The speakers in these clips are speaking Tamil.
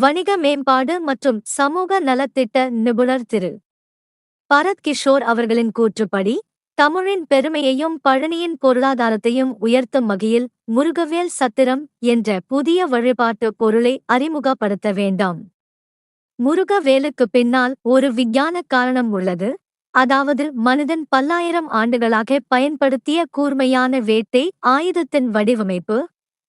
வணிக மேம்பாடு மற்றும் சமூக நலத்திட்ட நிபுணர் திரு. பரத் கிஷோர் அவர்களின் கூற்றுப்படி தமிழின் பெருமையையும் பழனியின் பொருளாதாரத்தையும் உயர்த்தும் வகையில் முருகவேல் சத்திரம் என்ற புதிய வழிபாட்டு பொருளை அறிமுகப்படுத்த வேண்டாம். முருகவேலுக்கு பின்னால் ஒரு விஞ்ஞான காரணம் உள்ளது. அதாவது மனிதன் பல்லாயிரம் ஆண்டுகளாக பயன்படுத்திய கூர்மையான வேட்டை ஆயுதத்தின் வடிவமைப்பு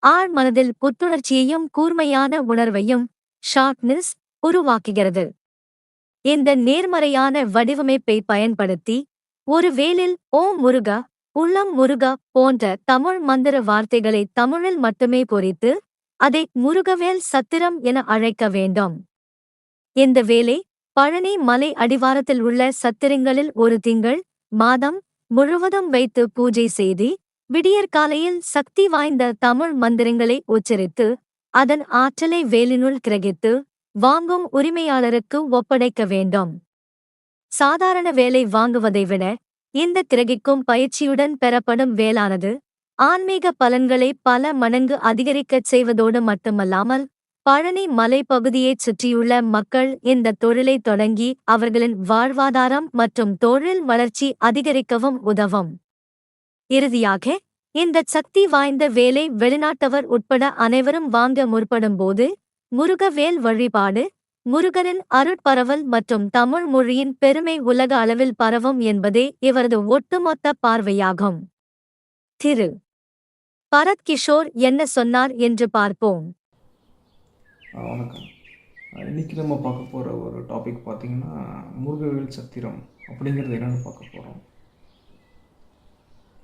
ஆழ் மனதில் புத்துணர்ச்சியையும் கூர்மையான உணர்வையும் ஷார்ப்னஸ் உருவாக்குகிறது. இந்த நேர்மறையான வடிவமைப்பை பயன்படுத்தி ஒரு வேலில் ஓம் முருகா உள்ளம் முருகா போன்ற தமிழ் மந்திர வார்த்தைகளை தமிழில் மட்டுமே பொறித்து அதை முருகவேல் சத்திரம் என அழைக்க வேண்டும். இந்த வேலை பழனி மலை அடிவாரத்தில் உள்ள சத்திரங்களில் ஒரு திங்கள் மாதம் முழுவதும் வைத்து பூஜை செய்து விடியற்காலையில் சக்தி வாய்ந்த தமிழ் மந்திரங்களை உச்சரித்து அதன் ஆற்றலை வேலினுள் கிரகித்து வாங்கும் உரிமையாளருக்கு ஒப்படைக்க வேண்டும். சாதாரண வேலை வாங்குவதை விட இந்த கிரகிக்கும் பயிற்சியுடன் பெறப்படும் வேலானது ஆன்மீக பலன்களை பல மடங்கு அதிகரிக்கச் செய்வதோடு மட்டுமல்லாமல் பழனி மலைப்பகுதியைச் சுற்றியுள்ள மக்கள் இந்த தொழிலை தொடங்கி அவர்களின் வாழ்வாதாரம் மற்றும் தொழில் வளர்ச்சி அதிகரிக்கவும் உதவும். இறுதியாக இந்த சக்தி வாய்ந்த வேலை வெளிநாட்டவர் உட்பட அனைவரும் வாங்க முற்படும்போது முருகவேல் வழிபாடு முருகனின் அருட்பரவல் மற்றும் தமிழ் மொழியின் பெருமை உலக அளவில் பரவும் என்பதே இவரது ஒட்டுமொத்த பார்வையாகும். திரு. பரத் கிஷோர் என்ன சொன்னார் என்று பார்ப்போம். வணக்கம். இன்றைக்கி நம்ம பார்க்க போகிற ஒரு டாபிக் பார்த்திங்கன்னா முருகவேல் சத்திரம் அப்படிங்கிறது என்னென்னு பார்க்க போகிறோம்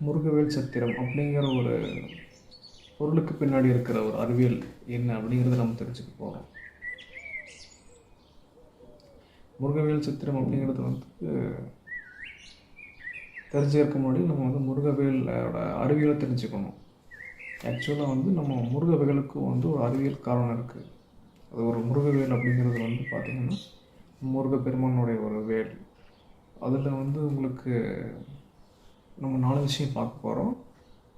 முருகவேல் சத்திரம் அப்படிங்கிற ஒரு பொருளுக்கு பின்னாடி இருக்கிற ஒரு அறிவியல் என்ன அப்படிங்கிறத நம்ம தெரிஞ்சுக்க போகிறோம் முருகவேல் சித்திரம் அப்படிங்கிறது வந்து தெரிஞ்சுக்கிறதுக்கு முன்னாடி நம்ம வந்து முருகவேலோட அறிவியலை தெரிஞ்சுக்கணும். ஆக்சுவலாக வந்து நம்ம முருகவேலுக்கும் வந்து ஒரு அறிவியல் காரணம் இருக்குது அது ஒரு முருகவேல் அப்படிங்கிறது வந்து பார்த்திங்கன்னா முருகப்பெருமானுடைய ஒரு வேல். அதில் வந்து உங்களுக்கு நம்ம நாலு விஷயம் பார்க்க போகிறோம்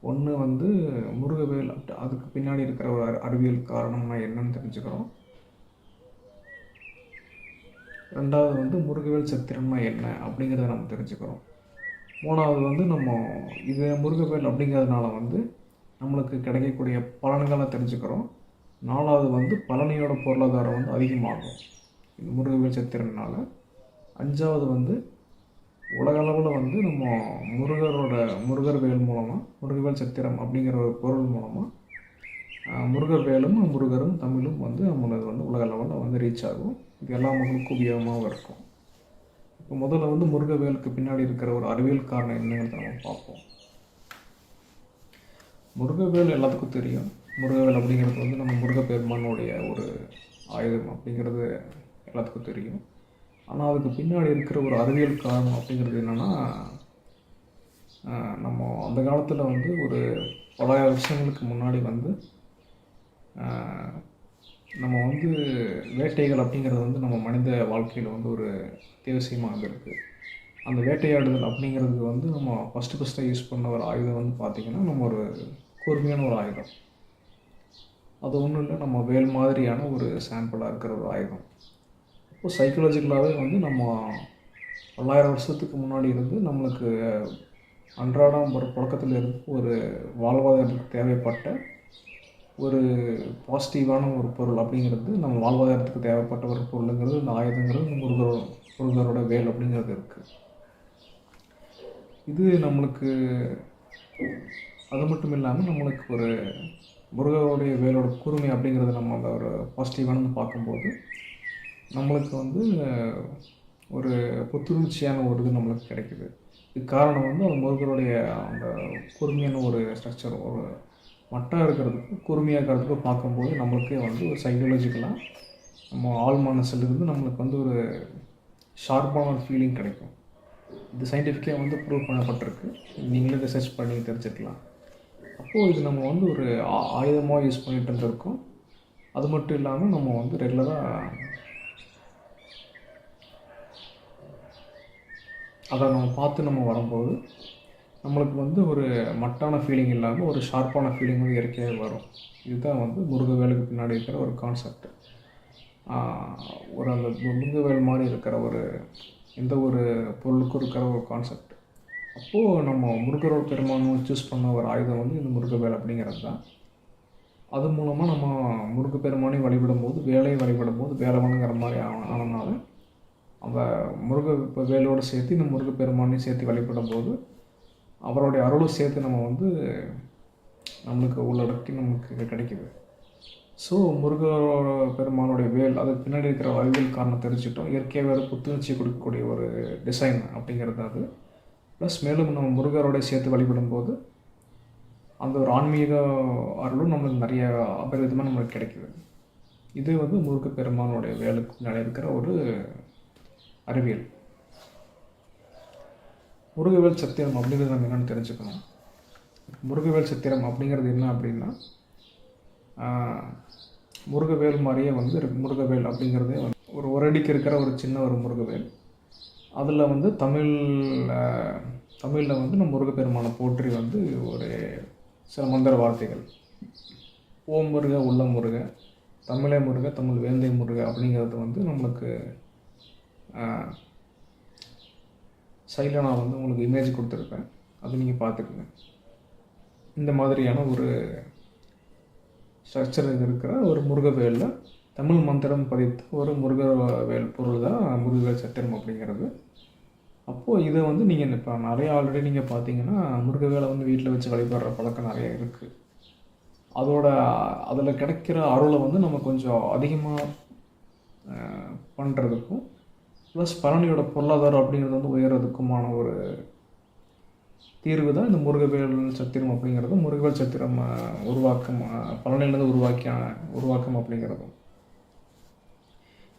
ஒன்று வந்து முருகவேல் அப்படி- அதுக்கு பின்னாடி இருக்கிற ஒரு அறிவியல் காரணம்னா என்னன்னு தெரிஞ்சுக்கிறோம். ரெண்டாவது வந்து முருகவேல் சத்திரம்னா என்ன அப்படிங்கிறத நம்ம தெரிஞ்சுக்கிறோம். மூணாவது வந்து நம்ம இது முருகவேல் அப்படிங்கிறதுனால வந்து நம்மளுக்கு கிடைக்கக்கூடிய பலன்களை தெரிஞ்சுக்கிறோம். நாலாவது வந்து பழனியோட பொருளாதாரம் வந்து அதிகமாகும். இந்த முருகவேல் சத்திரனால் அஞ்சாவது வந்து உலகளவில் வந்து நம்ம முருகரோட முருகர் வேல் மூலமாக முருகவேல் சத்திரம் அப்படிங்கிற ஒரு பொருள் மூலமாக முருகர் வேலும் முருகரும் தமிழும் வந்து நம்மளுக்கு வந்து உலக லெவலில் வந்து ரீச் ஆகும். இது எல்லா மக்களுக்கும் உபயோகமாகவும் இருக்கும். இப்போ முதல்ல வந்து முருகவேலுக்கு பின்னாடி இருக்கிற ஒரு அறிவியல் காரணம் என்னங்கிறத நம்ம பார்ப்போம். முருகவேல் எல்லாத்துக்கும் தெரியும். முருகவேல் அப்படிங்கிறது வந்து நம்ம முருகப்பெருமானுடைய ஒரு ஆயுதம் அப்படிங்கிறது எல்லாத்துக்கும் தெரியும். ஆனால் அதுக்கு பின்னாடி இருக்கிற ஒரு அறிவியல் காரணம் அப்படிங்கிறது என்னென்னா நம்ம அந்த காலத்தில் வந்து ஒரு பல வருஷங்களுக்கு முன்னாடி வந்து நம்ம வந்து வேட்டைகள் அப்படிங்கிறது வந்து நம்ம மனித வாழ்க்கையில் வந்து ஒரு அத்தியாவசியமாக இருந்திருக்கு. அந்த வேட்டையாடுதல் அப்படிங்கிறது வந்து நம்ம ஃபஸ்ட்டு ஃபஸ்ட்டாக யூஸ் பண்ண ஒரு ஆயுதம் வந்து பார்த்திங்கன்னா நம்ம ஒரு கூர்மையான ஒரு ஆயுதம். அது ஒன்றும் இல்லை நம்ம வேல் மாதிரியான ஒரு சாம்பிளாக இருக்கிற ஒரு ஆயுதம். இப்போ சைக்கலாஜிக்கலாகவே வந்து நம்ம பல்லாயிரம் வருஷத்துக்கு முன்னாடி இருந்து நம்மளுக்கு அன்றாடம் ஒரு புழக்கத்தில் இருந்து ஒரு வாழ்வாதாரத்துக்கு தேவைப்பட்ட ஒரு பாசிட்டிவான ஒரு பொருள் அப்படிங்கிறது நம்ம வாழ்வாதாரத்துக்கு தேவைப்பட்ட ஒரு பொருளுங்கிறது இந்த ஆயுதங்கிறது முருகரோட முருகரோட வேல் அப்படிங்கிறது இருக்குது இது நம்மளுக்கு அது மட்டும் இல்லாமல் நம்மளுக்கு ஒரு முருகருடைய வேலோட கூர்மை அப்படிங்கிறத நம்ம அந்த ஒரு பாசிட்டிவானு பார்க்கும்போது நம்மளுக்கு வந்து ஒரு புத்துணர்ச்சியான ஒரு இது நம்மளுக்கு கிடைக்குது. இதுக்கு காரணம் வந்து அந்த முருகருடைய அந்த கூர்மையான ஒரு ஸ்ட்ரக்சர் ஒரு மட்டாக இருக்கிறதுக்கும் கூர்மையாக இருக்கிறதுக்கும் பார்க்கும்போது நம்மளுக்கே வந்து ஒரு சைக்காலஜிக்கலாக நம்ம ஆள் மனசுலேருந்து நம்மளுக்கு வந்து ஒரு ஷார்ப்பான ஒரு ஃபீலிங் கிடைக்கும். இது சயின்டிஃபிக்காக வந்து ப்ரூவ் பண்ணப்பட்டிருக்கு. நீங்களே ரிசர்ச் பண்ணி தெரிஞ்சுக்கலாம். அப்போது இது நம்ம வந்து ஒரு ஆ- ஆயுதமாக யூஸ் பண்ணிட்டு இருந்திருக்கோம். அது மட்டும் இல்லாமல் நம்ம வந்து ரெகுலராக அதை நம்ம பார்த்து நம்ம வரும்போது நம்மளுக்கு வந்து ஒரு மட்டான ஃபீலிங் இல்லாமல் ஒரு ஷார்ப்பான ஃபீலிங் வந்து இயற்கையாக வரும். இதுதான் வந்து முருகவேலுக்கு பின்னாடி இருக்கிற ஒரு கான்செப்ட் ஒரு அந்த முருங்கவேல் மாதிரி இருக்கிற ஒரு எந்த ஒரு பொருளுக்கும் இருக்கிற ஒரு கான்செப்ட் அப்போது நம்ம முருகரோட பெருமானும் சூஸ் பண்ண ஒரு ஆயுதம் வந்து இந்த முருகவேல் அப்படிங்கிறது தான். அது மூலமாக நம்ம முருக பெருமானையும் வழிபடும் போது வேலையை வழிபடும் போது வேலவனுங்கிற மாதிரி ஆன ஆனதுனால அந்த முருக இப்போ வேலோடு சேர்த்து இந்த முருக பெருமானையும் சேர்த்து வழிபடும் போது அவருடைய அருளும் சேர்த்து நம்ம வந்து நம்மளுக்கு உள்ளடக்கி நமக்கு கிடைக்குது. ஸோ முருகரோட பெருமானுடைய வேல் அதுக்கு பின்னாடி இருக்கிற அறிவியல் காரணம் தெரிஞ்சுட்டோம் இயற்கையாக வேறு புத்துணர்ச்சி கொடுக்கக்கூடிய ஒரு டிசைன் அப்படிங்கிறது அது. ப்ளஸ் மேலும் நம்ம முருகரோட சேர்த்து வழிபடும் போது அந்த ஒரு ஆன்மீக அருளும் நம்மளுக்கு நிறைய அபரிதமாக நம்மளுக்கு கிடைக்குது. இது வந்து முருக பெருமானுடைய வேலுக்கு பின்னாடி இருக்கிற ஒரு அறிவியல். முருகவேல் சத்திரம் அப்படிங்கிறது நம்ம என்னென்னு தெரிஞ்சுக்கணும். முருகவேல் சத்திரம் அப்படிங்கிறது என்ன அப்படின்னா முருகவேல் மாதிரியே வந்து முருகவேல் அப்படிங்கிறதே வந்து ஒரு ஒரு அடிக்கு இருக்கிற ஒரு சின்ன ஒரு முருகவேல். அதில் வந்து தமிழ் தமிழில் வந்து நம்ம முருகப்பெருமானை போற்றி வந்து ஒரு சில மந்திர வார்த்தைகள். ஓம் முருக உள்ள முருக தமிழே முருக தமிழ் வேந்தை முருக அப்படிங்கிறது வந்து நம்மளுக்கு சைடில் நான் வந்து உங்களுக்கு இமேஜ் கொடுத்துருப்பேன். அது நீங்கள் பார்த்துக்குங்க. இந்த மாதிரியான ஒரு ஸ்ட்ரக்சர் இருக்கிற ஒரு முருகவேலில் தமிழ் மந்திரம் பதித்த ஒரு முருகவேல் பொருள் தான் முருகவேல் சத்திரம் அப்படிங்கிறது. அப்போது இதை வந்து நீங்கள் இப்போ நிறைய ஆல்ரெடி நீங்கள் பார்த்தீங்கன்னா முருகவேலை வந்து வீட்டில் வச்சு வழிபடுற பழக்கம் நிறைய இருக்குது அதோட அதில் கிடைக்கிற அருளை வந்து நம்ம கொஞ்சம் அதிகமாக பண்ணுறதுக்கும் ப்ளஸ் பழனியோட பொருளாதாரம் அப்படிங்கிறது வந்து உயர்றதுக்குமான ஒரு தீர்வு தான் இந்த முருகவேல் சத்திரம் அப்படிங்கிறது. முருகவேல் சத்திரம் உருவாக்கம் பழனிலேருந்து பழனியிலேருந்து உருவாக்கிய உருவாக்கம் அப்படிங்கிறதும்.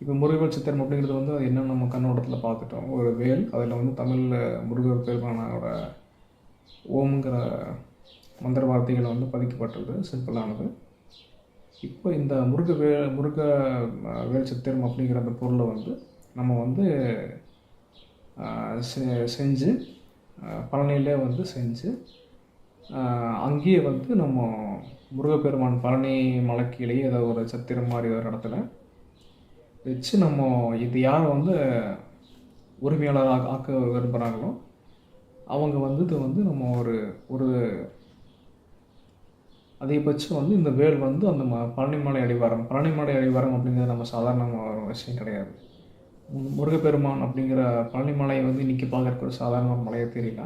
இப்போ முருகவேல் சித்திரம் அப்படிங்கிறது வந்து அது என்ன நம்ம கண்ணோட்டத்தில் பார்த்துட்டோம். ஒரு வேல் அதில் வந்து தமிழில் முருகர் பெருமானோட ஓம்ங்கிற மந்திர வார்த்தைகள் வந்து பதிக்கப்பட்டது சிம்பிளானது. இப்போ இந்த முருக வே முருக வேல் சித்திரம் அப்படிங்கிற அந்த பொருளை வந்து நம்ம வந்து செ- செஞ்சு பழனியிலே வந்து செஞ்சு அங்கேயே வந்து நம்ம முருகப்பெருமான் பழனி மலைக்கீழே ஏதோ ஒரு சத்திரம் மாதிரி ஒரு இடத்துல வச்சு நம்ம இது யார் வந்து உரிமையாளராக ஆக்க- விரும்புகிறாங்களோ அவங்க வந்து இது வந்து நம்ம ஒரு ஒரு அதிகபட்சம் வந்து இந்த வேல் வந்து அந்த ம பழனிமலை அடிவாரம். பழனிமலை அடிவாரம் அப்படிங்கிறது நம்ம சாதாரண ஒரு விஷயம் கிடையாது. முருகப்பெருமான் அப்படிங்கிற பழனிமலையை வந்து இன்றைக்கி பார்க்குறக்கு ஒரு சாதாரண ஒரு மலையை தெரியல.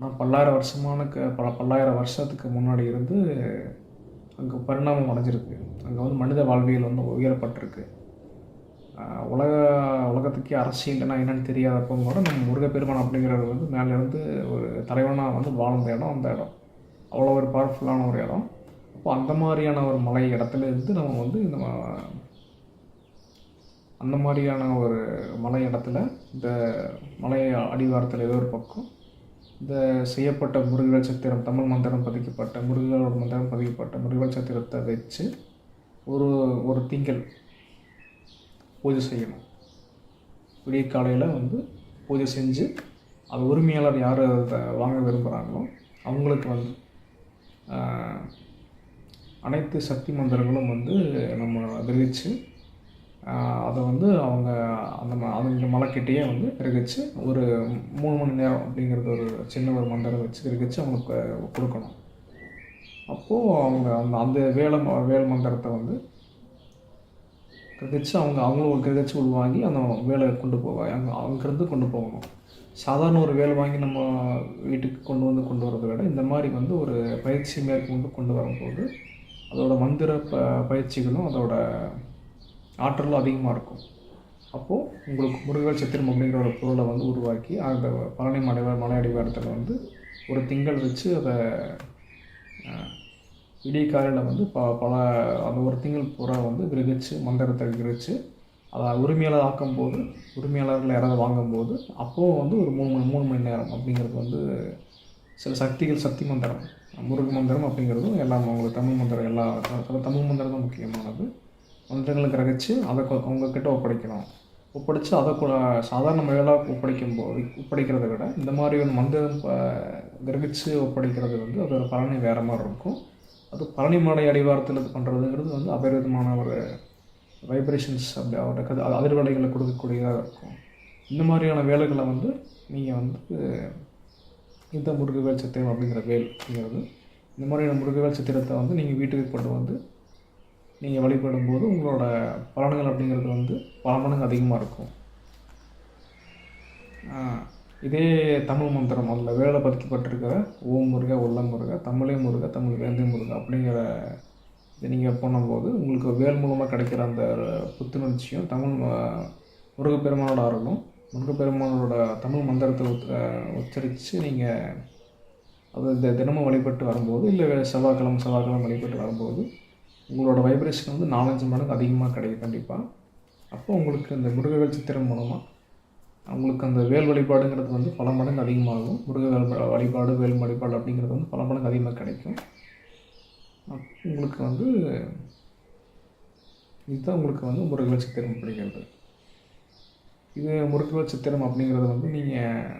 ஆனால் பல்லாயிரம் வருஷமான க பல பல்லாயிரம் வருஷத்துக்கு முன்னாடி இருந்து அங்கே பரிணாமம் அடைஞ்சிருக்கு. அங்கே வந்து மனித வாழ்வியல் வந்து உயரப்பட்டிருக்கு. உலக உலகத்துக்கே அரசியல்னா என்னன்னு தெரியாதப்போ கூட நம்ம முருகப்பெருமான் அப்படிங்கிறது வந்து மேலேருந்து ஒரு தலைவனாக வந்து வாழ்ந்த இடம் அந்த இடம். அவ்வளோ ஒரு பவர்ஃபுல்லான ஒரு இடம். அப்போ அந்த மாதிரியான ஒரு மலை இடத்துல இருந்து நம்ம வந்து நம்ம அந்த மாதிரியான ஒரு மலை இடத்துல இந்த மலை அடிவாரத்தில் ஏதோ ஒரு பக்கம் இந்த செய்யப்பட்ட முருகல் சத்திரம் தமிழ் மந்திரம் பதிக்கப்பட்ட முருகலோட மந்திரம் பதிக்கப்பட்ட முருகல் சத்திரத்தை வச்சு ஒரு ஒரு திங்கள் பூஜை செய்யணும். விடிய காலையில் வந்து பூஜை செஞ்சு அது உரிமையாளர் யார் அதை வாங்க விரும்புகிறாங்களோ அவங்களுக்கு வந்து அனைத்து சக்தி மந்திரங்களும் வந்து நம்ம தெரிவித்து அதை வந்து அவங்க அந்த ம அவங்க மலைக்கிட்டேயே வந்து கிரகிச்சு ஒரு மூணு மணி நேரம் அப்படிங்கிறது ஒரு சின்ன ஒரு மந்திரம் வச்சு கிரகிச்சு அவங்களுக்கு கொடுக்கணும். அப்போது அவங்க அந்த அந்த வேலை ம- வேல் மந்திரத்தை வந்து கிரகிச்சு அவங்க அவங்களும் ஒரு கிரகிச்சு உள்வாங்கி அந்த வேலை கொண்டு போவாங்க அங்கே அங்கேருந்து கொண்டு போகணும். சாதாரண ஒரு வேலை வாங்கி நம்ம வீட்டுக்கு கொண்டு வந்து கொண்டு வரதை விட இந்த மாதிரி வந்து ஒரு பயிற்சி மேற்கொண்டு கொண்டு வரும்போது அதோட மந்திர ப பயிற்சிகளும் அதோட ஆற்றலும் அதிகமாக இருக்கும். அப்போது உங்களுக்கு முருகர் சித்திரம் அப்படிங்கிற ஒரு பொருளை வந்து உருவாக்கி அந்த பழனி மலை மலை அடிவாரத்தில் வந்து ஒரு திங்கள் வச்சு அதை அஹ், விடிய காலையில் வந்து ப பல அந்த ஒரு திங்கள் பூரா வந்து கிரகிச்சு மந்திரத்தை கிரகிச்சு அதை உரிமையாளர் ஆக்கும்போது உரிமையாளர்கள் யாராவது வாங்கும்போது அப்போது வந்து ஒரு மூணு மணி மூணு மணி நேரம் அப்படிங்கிறது வந்து சில சக்திகள் சக்தி மந்திரம் முருக மந்திரம் அப்படிங்கிறதும் எல்லாம் உங்களுக்கு தமிழ் மந்திரம் எல்லா தமிழ் மந்திரம் தான் முக்கியமானது. மந்திரங்களை கிரகிச்சு அதை கொ- உங்ககிட்ட ஒப்படைக்கணும். ஒப்படைச்சு அதை கூட சாதாரண முறையில் ஒப்படைக்கும் போது ஒப்படைக்கிறத விட இந்த மாதிரி ஒரு மந்திரம் ப- கிரகிச்சு ஒப்படைக்கிறது வந்து அதோட பலனை வேறு மாதிரி இருக்கும். அது பழனி மலை அடிவாரத்தில் இது பண்ணுறதுங்கிறது வந்து அபரிதமான ஒரு வைப்ரேஷன்ஸ் அப்படி அவரோட கது அதிர்வலைகளை கொடுக்கக்கூடியதாக இருக்கும். இந்த மாதிரியான வேலைகளை வந்து நீங்கள் வந்து இந்த முருகவேல் சித்திரம் அப்படிங்கிற வேல் அப்படிங்கிறது. இந்த மாதிரியான முருகவேல் சித்திரத்தை வந்து நீங்கள் வீட்டுக்கு கொண்டு வந்து நீங்கள் வழிபடும் போது உங்களோட பலன்கள் அப்படிங்கிறது வந்து பல மடங்கு அதிகமாக இருக்கும். இதே தமிழ் மந்திரம் அதில் வேலை பதிக்கப்பட்டிருக்கிற ஓம் முருக உள்ள முருக தமிழே முருக தமிழ் வேந்தே முருக அப்படிங்கிற இதை நீங்கள் பண்ணும்போது உங்களுக்கு வேல் மூலமாக கிடைக்கிற அந்த புத்துணர்ச்சியும் தமிழ் முருகப்பெருமானோட அருளும் முருகப்பெருமானோட தமிழ் மந்திரத்தை உச்சரித்து நீங்கள் அது தி- தினமும் வழிபட்டு வரும்போது இல்லை செவ்வாய்க்கிழமை செவ்வாய்க்கிழமை வழிபட்டு வரும்போது உங்களோட வைப்ரேஷன் வந்து நாலஞ்சு மடங்கு அதிகமாக கிடைக்கும் கண்டிப்பாக அப்போ உங்களுக்கு இந்த முருகவேல் சித்திரம் மூலமாக அவங்களுக்கு அந்த வேல் வழிபாடுங்கிறது வந்து பல மடங்கு அதிகமாகும். முருக வேல் வழிபாடு வேல் வழிபாடு அப்படிங்கிறது வந்து பல மடங்கு அதிகமாக கிடைக்கும். உங்களுக்கு வந்து இதுதான் உங்களுக்கு வந்து முருகவேல் சித்திரம் அப்படிங்கிறது இது முருகவேல் சித்திரம் அப்படிங்கிறது வந்து நீங்கள்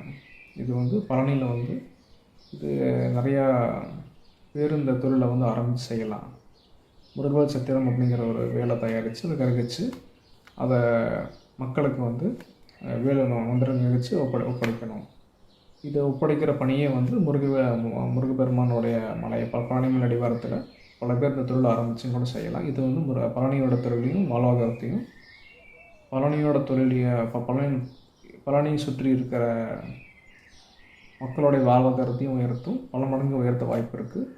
இது வந்து பழனியில் வந்து இது நிறையா பேர் இந்த தொழிலை வந்து ஆரம்பித்து செய்யலாம். முருகவேல் சத்திரம் அப்படிங்கிற ஒரு வேலை தயாரித்து அதை கருகிச்சு அதை மக்களுக்கு வந்து வேலை மந்திரம் நிகழ்ச்சி ஒப்படை ஒப்படைக்கணும். இதை ஒப்படைக்கிற பணியே வந்து முருக முருகப்பெருமானுடைய மலை ப- பழனிமலை அடிவாரத்தில் பல பேர் இந்த தொழில் ஆரம்பிச்சும் கூட செய்யலாம். இது வந்து முரு பழனியோட தொழிலையும் வாழ்வாதாரத்தையும் பழனியோட தொழிலைய பழனி பழனியை சுற்றி இருக்கிற மக்களுடைய வாழ்வாதாரத்தையும் உயர்த்தும் பல மடங்கு உயர்த்த வாய்ப்பு இருக்குது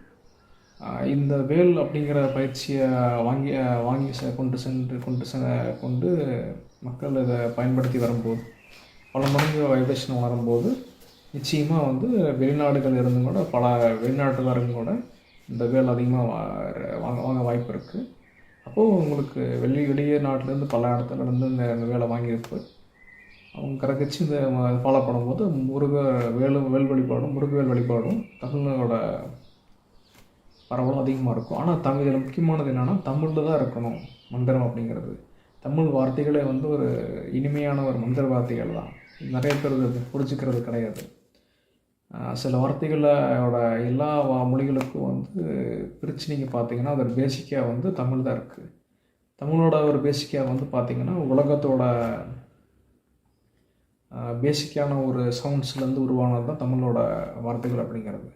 இந்த வேல் அப்படிங்கிற பயிற்சியை வாங்கி வாங்கி செ- கொண்டு சென்று கொண்டு செ கொண்டு மக்கள் இதை பயன்படுத்தி வரும்போது பல மடங்கு வைப்ரேஷன் வரும்போது நிச்சயமாக வந்து வெளிநாடுகள் இருந்தும் கூட பல வெளிநாட்டுக்காரங்க கூட இந்த வேல் அதிகமாக வாங்க வாங்க வாய்ப்பு இருக்குது அப்போது உங்களுக்கு வெளி வெளியே நாட்டிலேருந்து பல இடத்துல இருந்து இந்த இந்த வேலை வாங்கியிருக்கு. அவங்க கரைக்கச்சு இந்த ஃபாலோ பண்ணும்போது முருக வேலு வேல் வழிபாடும் முருகவேல் வழிபாடும் தமிழோட பரவலும் அதிகமாக இருக்கும். ஆனால் தமிழ் இதில் முக்கியமானது என்னென்னா தமிழில் தான் இருக்கணும் மந்திரம் அப்படிங்கிறது. தமிழ் வார்த்தைகளே வந்து ஒரு இனிமையான ஒரு மந்திர வார்த்தைகள் தான். நிறைய பேர் புரிஞ்சுக்கிறது கிடையாது. சில வார்த்தைகளோட எல்லா மொழிகளுக்கும் வந்து பிரித்து நீங்கள் பார்த்தீங்கன்னா அதோட பேசிக்காக வந்து தமிழ் தான் இருக்குது தமிழோட ஒரு பேசிக்காக வந்து பார்த்திங்கன்னா உலகத்தோட பேசிக்கான ஒரு சவுண்ட்ஸ்லேருந்து உருவானது தான் தமிழோட வார்த்தைகள் அப்படிங்கிறது.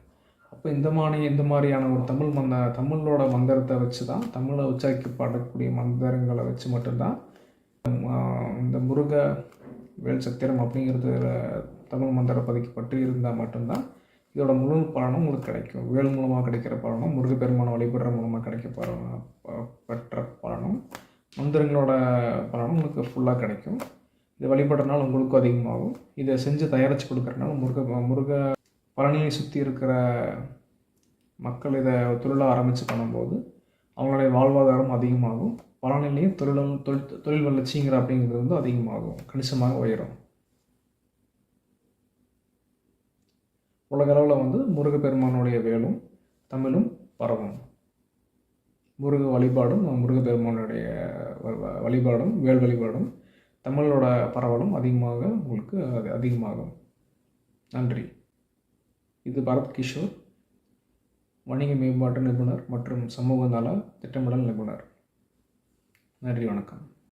அப்போ இந்த மாதிரி இந்த மாதிரியான ஒரு தமிழ் மந்த தமிழோட மந்திரத்தை வச்சு தான் தமிழை உச்சரிக்கப்படக்கூடிய மந்திரங்களை வச்சு மட்டும்தான் இந்த முருக வேல் சத்திரம் அப்படிங்கிறது தமிழ் மந்திரம் பதிக்கப்பட்டு இருந்தால் மட்டும்தான் இதோட முழு பலனும் உங்களுக்கு கிடைக்கும். வேல் மூலமாக கிடைக்கிற பலனும் முருகப்பெருமானை வழிபடுற மூலமாக கிடைக்க பெற்ற பலனும் மந்திரங்களோட பலனும் உங்களுக்கு ஃபுல்லாக கிடைக்கும். இதை வழிபடுறதுனால உங்களுக்கும் அதிகமாகும். இதை செஞ்சு தயாரித்து கொடுக்குறதுனால முருக முருக பழனியை சுற்றி இருக்கிற மக்கள் இதை தொழிலாக ஆரம்பித்து பண்ணும்போது அவங்களுடைய வாழ்வாதாரம் அதிகமாகும். பழனிலையும் தொழிலும் தொழில் தொழில் வளர்ச்சிங்கிற அப்படிங்கிறது வந்து அதிகமாகும். கணிசமாக உயரும். உலகளவில் வந்து முருகப்பெருமானுடைய வேலும் தமிழும் பரவும். முருக வழிபாடும் முருகப்பெருமானுடைய வ- வழிபாடும் வேல் வழிபாடும் தமிழோட பரவலும் அதிகமாக உங்களுக்கு அது அதிகமாகும். நன்றி. இது பரத் கிஷோர் வணிக மேம்பாட்டு நிபுணர் மற்றும் சமூக நல திட்டமிடல் நிபுணர். நன்றி வணக்கம்.